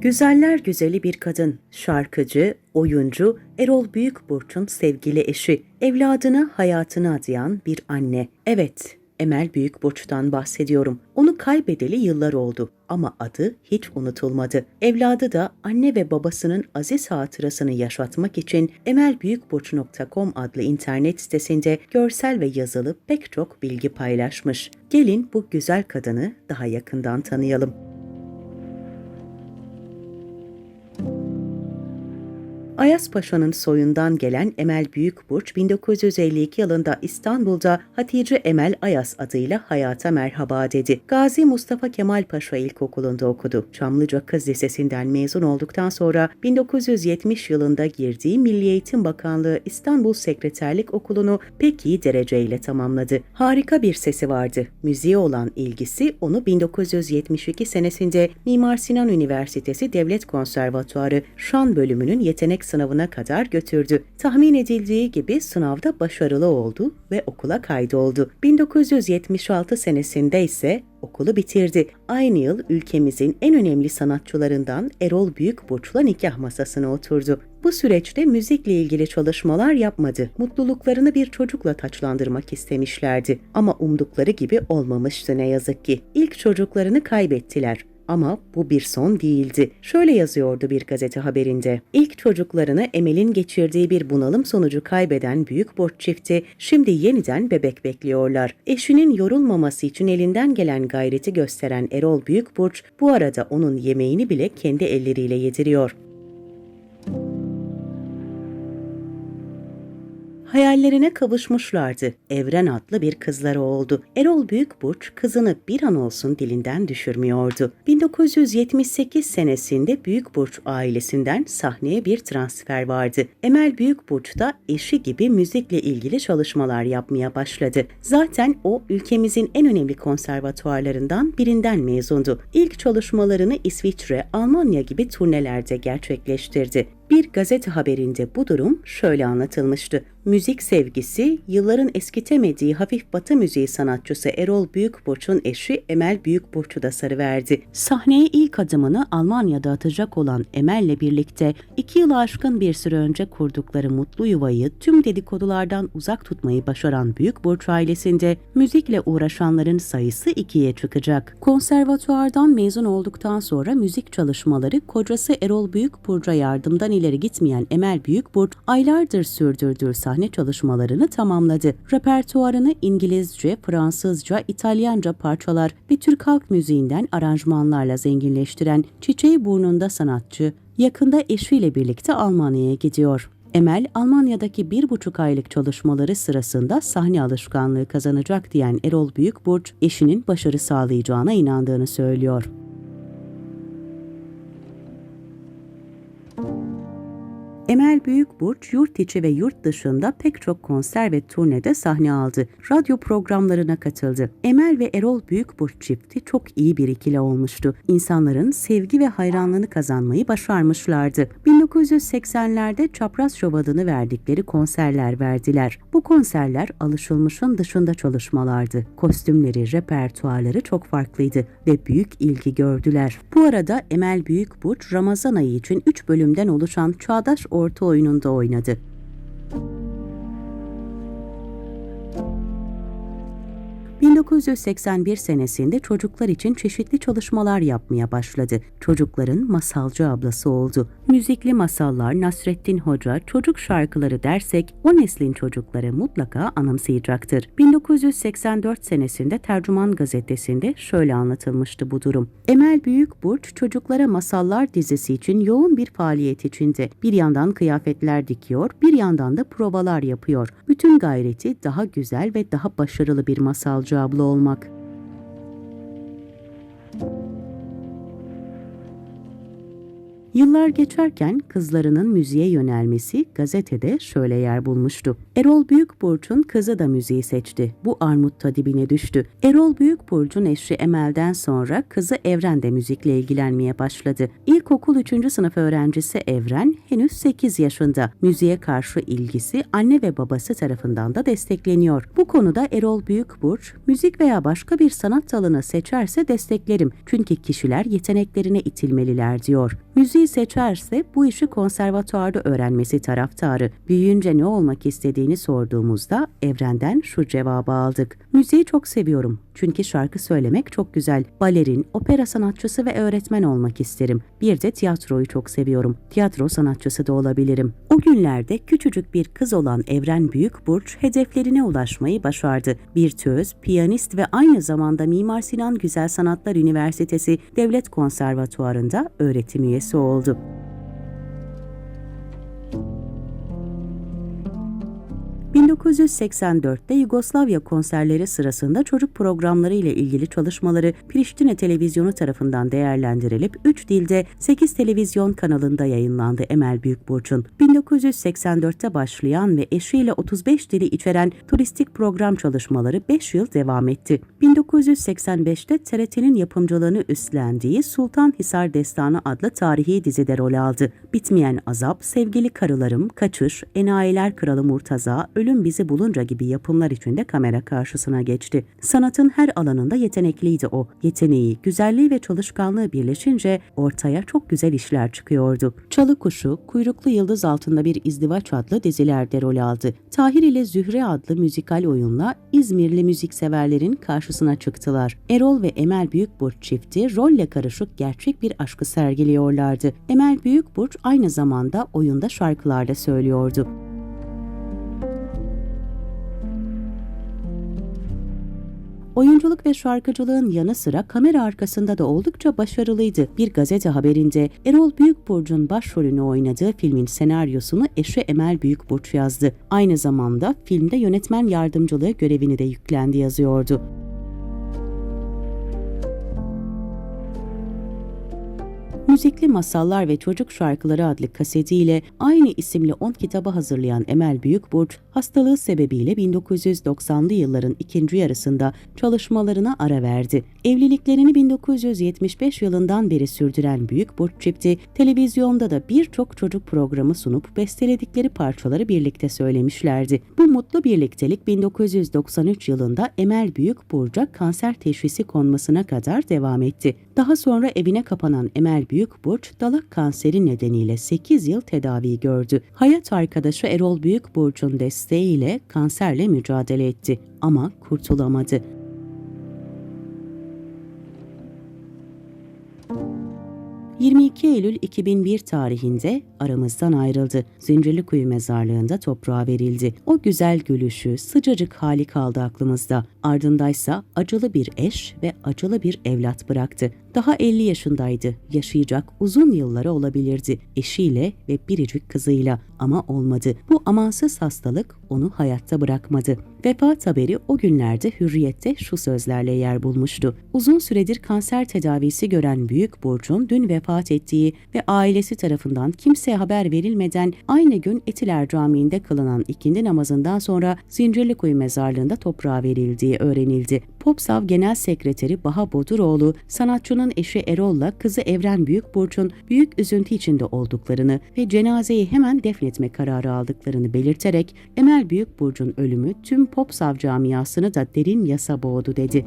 Güzeller güzeli bir kadın, şarkıcı, oyuncu Erol Büyükburç'un sevgili eşi, evladına hayatını adayan bir anne. Evet, Emel Büyükburç'tan bahsediyorum. Onu kaybedeli yıllar oldu ama adı hiç unutulmadı. Evladı da anne ve babasının aziz hatırasını yaşatmak için emelbüyükburç.com adlı internet sitesinde görsel ve yazılı pek çok bilgi paylaşmış. Gelin bu güzel kadını daha yakından tanıyalım. Ayas Paşa'nın soyundan gelen Emel Büyükburç 1952 yılında İstanbul'da Hatice Emel Ayas adıyla hayata merhaba dedi. Gazi Mustafa Kemal Paşa İlkokulu'nda okudu. Çamlıca Kız Lisesi'nden mezun olduktan sonra 1970 yılında girdiği Milli Eğitim Bakanlığı İstanbul Sekreterlik Okulu'nu pek iyi dereceyle tamamladı. Harika bir sesi vardı. Müziğe olan ilgisi onu 1972 senesinde Mimar Sinan Üniversitesi Devlet Konservatuarı Şan bölümünün yetenek sınavına kadar götürdü. Tahmin edildiği gibi sınavda başarılı oldu ve okula kaydoldu. 1976 senesinde ise okulu bitirdi. Aynı yıl ülkemizin en önemli sanatçılarından Erol Büyükburç'la nikah masasına oturdu. Bu süreçte müzikle ilgili çalışmalar yapmadı. Mutluluklarını bir çocukla taçlandırmak istemişlerdi. Ama umdukları gibi olmamıştı ne yazık ki. İlk çocuklarını kaybettiler. Ama bu bir son değildi. Şöyle yazıyordu bir gazete haberinde. İlk çocuklarını Emel'in geçirdiği bir bunalım sonucu kaybeden büyük borç çifti şimdi yeniden bebek bekliyorlar. Eşinin yorulmaması için elinden gelen gayreti gösteren Erol Büyükburç bu arada onun yemeğini bile kendi elleriyle yediriyor. Hayallerine kavuşmuşlardı. Evren adlı bir kızları oldu. Erol Büyükburç kızını bir an olsun dilinden düşürmüyordu. 1978 senesinde Büyükburç ailesinden sahneye bir transfer vardı. Emel Büyükburç da eşi gibi müzikle ilgili çalışmalar yapmaya başladı. Zaten o ülkemizin en önemli konservatuarlarından birinden mezundu. İlk çalışmalarını İsviçre, Almanya gibi turnelerde gerçekleştirdi. Bir gazete haberinde bu durum şöyle anlatılmıştı. Müzik sevgisi, yılların eskitemediği hafif batı müziği sanatçısı Erol Büyükburç'un eşi Emel Büyükburç'u da sarıverdi. Sahneye ilk adımını Almanya'da atacak olan Emel'le birlikte iki yıl aşkın bir süre önce kurdukları mutlu yuvayı tüm dedikodulardan uzak tutmayı başaran Büyükburç ailesinde müzikle uğraşanların sayısı ikiye çıkacak. Konservatuardan mezun olduktan sonra müzik çalışmaları kocası Erol Büyükburç'a yardımdan ileri gitmeyen Emel Büyükburç aylardır sürdürdüğü sahne çalışmalarını tamamladı. Repertuarını İngilizce, Fransızca, İtalyanca parçalar ve Türk halk müziğinden aranjmanlarla zenginleştiren Çiçeği Burnunda sanatçı, yakında eşiyle birlikte Almanya'ya gidiyor. Emel, Almanya'daki bir buçuk aylık çalışmaları sırasında sahne alışkanlığı kazanacak diyen Erol Büyükburç, eşinin başarı sağlayacağına inandığını söylüyor. Emel Büyükburç yurt içi ve yurt dışında pek çok konser ve turnede sahne aldı. Radyo programlarına katıldı. Emel ve Erol Büyükburç çifti çok iyi bir ikili olmuştu. İnsanların sevgi ve hayranlığını kazanmayı başarmışlardı. 1980'lerde Çapraz Şov adını verdikleri konserler verdiler. Bu konserler alışılmışın dışında çalışmalardı. Kostümleri, repertuarları çok farklıydı ve büyük ilgi gördüler. Bu arada Emel Büyükburç Ramazan ayı için 3 bölümden oluşan Çağdaş orta oyununda oynadı. 1981 senesinde çocuklar için çeşitli çalışmalar yapmaya başladı. Çocukların masalcı ablası oldu. Müzikli masallar, Nasrettin Hoca, çocuk şarkıları dersek o neslin çocukları mutlaka anımsayacaktır. 1984 senesinde Tercüman gazetesinde şöyle anlatılmıştı bu durum. Emel Büyükburç çocuklara masallar dizisi için yoğun bir faaliyet içinde. Bir yandan kıyafetler dikiyor, bir yandan da provalar yapıyor. Bütün gayreti daha güzel ve daha başarılı bir masalcı abla olmak. Yıllar geçerken kızlarının müziğe yönelmesi gazetede şöyle yer bulmuştu. Erol Büyükburç'un kızı da müziği seçti. Bu armut dibine düştü. Erol Büyükburç'un eşi Emel'den sonra kızı Evren de müzikle ilgilenmeye başladı. İlkokul 3. sınıf öğrencisi Evren henüz 8 yaşında. Müziğe karşı ilgisi anne ve babası tarafından da destekleniyor. Bu konuda Erol Büyükburç, müzik veya başka bir sanat dalını seçerse desteklerim. Çünkü kişiler yeteneklerine itilmeliler diyor. Müziği seçerse bu işi konservatuarda öğrenmesi taraftarı. Büyüyünce ne olmak istediğini sorduğumuzda Evren'den şu cevabı aldık. Müziği çok seviyorum. Çünkü şarkı söylemek çok güzel. Balerin, opera sanatçısı ve öğretmen olmak isterim. Bir de tiyatroyu çok seviyorum. Tiyatro sanatçısı da olabilirim. O günlerde küçücük bir kız olan Evren Büyükburç hedeflerine ulaşmayı başardı. Bir töz, piyanist ve aynı zamanda Mimar Sinan Güzel Sanatlar Üniversitesi Devlet Konservatuarı'nda öğretim üyesi oldu. 1984'te Yugoslavya konserleri sırasında çocuk programları ile ilgili çalışmaları Priştine Televizyonu tarafından değerlendirilip 3 dilde 8 televizyon kanalında yayınlandı Emel Büyükburç'un. 1984'te başlayan ve eşiyle 35 dili içeren turistik program çalışmaları 5 yıl devam etti. 1985'te TRT'nin yapımcılığını üstlendiği Sultan Hisar Destanı adlı tarihi dizide rol aldı. Bitmeyen Azap, Sevgili Karılarım, Kaçış, Enayiler Kralı Murtaza, Ölüm Bizi Bulunca gibi yapımlar içinde kamera karşısına geçti. Sanatın her alanında yetenekliydi o. Yeteneği, güzelliği ve çalışkanlığı birleşince ortaya çok güzel işler çıkıyordu. Çalı Kuşu, Kuyruklu Yıldız Altında Bir İzdivaç adlı dizilerde rol aldı. Tahir ile Zühre adlı müzikal oyunla İzmirli müzikseverlerin karşısına çıktılar. Erol ve Emel Büyükburç çifti rolle karışık gerçek bir aşkı sergiliyorlardı. Emel Büyükburç aynı zamanda oyunda şarkılarda söylüyordu. Oyunculuk ve şarkıcılığın yanı sıra kamera arkasında da oldukça başarılıydı. Bir gazete haberinde Erol Büyükburç'un başrolünü oynadığı filmin senaryosunu eşi Emel Büyükburç yazdı. Aynı zamanda filmde yönetmen yardımcılığı görevini de yüklendi yazıyordu. Müzikli Masallar ve Çocuk Şarkıları adlı kasetiyle aynı isimli 10 kitabı hazırlayan Emel Büyükburç, hastalığı sebebiyle 1990'lı yılların ikinci yarısında çalışmalarına ara verdi. Evliliklerini 1975 yılından beri sürdüren Büyükburç çifti, televizyonda da birçok çocuk programı sunup besteledikleri parçaları birlikte söylemişlerdi. Bu mutlu birliktelik 1993 yılında Emel Büyükburç'a kanser teşhisi konmasına kadar devam etti. Daha sonra evine kapanan Emel Büyükburç dalak kanseri nedeniyle 8 yıl tedavi gördü. Hayat arkadaşı Erol Büyükburç'un desteğiyle kanserle mücadele etti ama kurtulamadı. 22 Eylül 2001 tarihinde aramızdan ayrıldı. Zincirlikuyu mezarlığında toprağa verildi. O güzel gülüşü, sıcacık hali kaldı aklımızda. Ardındaysa acılı bir eş ve acılı bir evlat bıraktı. Daha 50 yaşındaydı. Yaşayacak uzun yılları olabilirdi. Eşiyle ve biricik kızıyla ama olmadı. Bu amansız hastalık onu hayatta bırakmadı. Vefat haberi o günlerde Hürriyet'te şu sözlerle yer bulmuştu. Uzun süredir kanser tedavisi gören Büyük Burç'un dün vefat ettiği ve ailesi tarafından kimseye haber verilmeden aynı gün Etiler Camii'nde kılınan ikindi namazından sonra Zincirlikuyu mezarlığında toprağa verildiği öğrenildi. Popsav Genel Sekreteri Baha Boduroğlu, sanatçının eşi Erol'la kızı Evren Büyükburç'un büyük üzüntü içinde olduklarını ve cenazeyi hemen defnetme kararı aldıklarını belirterek Emel Büyükburç'un ölümü tüm Popsav camiasını da derin yasa boğdu dedi.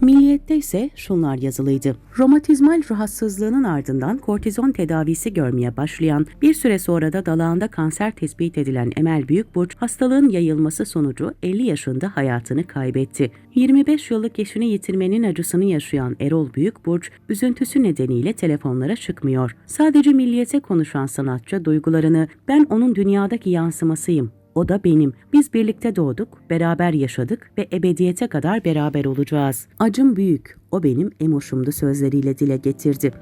Milliyette ise şunlar yazılıydı. Romatizmal rahatsızlığının ardından kortizon tedavisi görmeye başlayan, bir süre sonra da dalağında kanser tespit edilen Emel Büyükburç, hastalığın yayılması sonucu 50 yaşında hayatını kaybetti. 25 yıllık eşini yitirmenin acısını yaşayan Erol Büyükburç, üzüntüsü nedeniyle telefonlara çıkmıyor. Sadece milliyete konuşan sanatçı duygularını, ben onun dünyadaki yansımasıyım, o da benim. Biz birlikte doğduk, beraber yaşadık ve ebediyete kadar beraber olacağız. Acım büyük, o benim emoşumdu sözleriyle dile getirdi.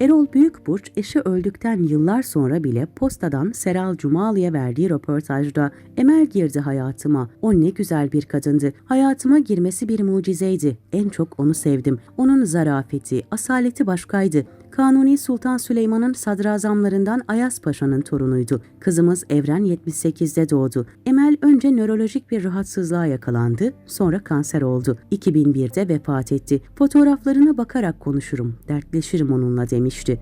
Erol Büyükburç eşi öldükten yıllar sonra bile postadan Seral Cumalı'ya verdiği röportajda Emel girdi hayatıma. O ne güzel bir kadındı. Hayatıma girmesi bir mucizeydi. En çok onu sevdim. Onun zarafeti, asaleti başkaydı. Kanuni Sultan Süleyman'ın sadrazamlarından Ayas Paşa'nın torunuydu. Kızımız Evren 78'de doğdu. Emel önce nörolojik bir rahatsızlığa yakalandı, sonra kanser oldu. 2001'de vefat etti. Fotoğraflarına bakarak konuşurum, dertleşirim onunla demişti.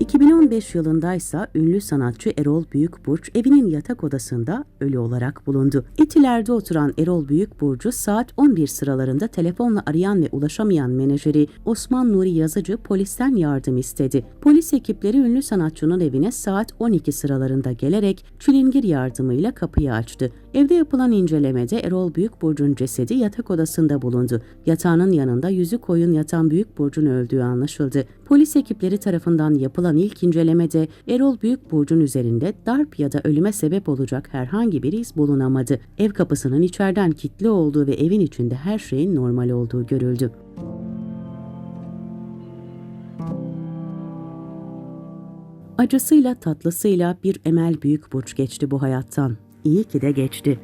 2015 yılındaysa ünlü sanatçı Erol Büyükburç evinin yatak odasında ölü olarak bulundu. Etiler'de oturan Erol Büyükburç'u saat 11 sıralarında telefonla arayan ve ulaşamayan menajeri Osman Nuri Yazıcı polisten yardım istedi. Polis ekipleri ünlü sanatçının evine saat 12 sıralarında gelerek çilingir yardımıyla kapıyı açtı. Evde yapılan incelemede Erol Büyükburç'un cesedi yatak odasında bulundu. Yatağının yanında yüzü koyun yatan Büyükburç'un öldüğü anlaşıldı. Polis ekipleri tarafından yapılan ilk incelemede Erol Büyükburç'un üzerinde darp ya da ölüme sebep olacak herhangi bir iz bulunamadı. Ev kapısının içeriden kilitli olduğu ve evin içinde her şeyin normal olduğu görüldü. Acısıyla tatlısıyla bir Emel Büyükburç geçti bu hayattan. İyi ki de geçti.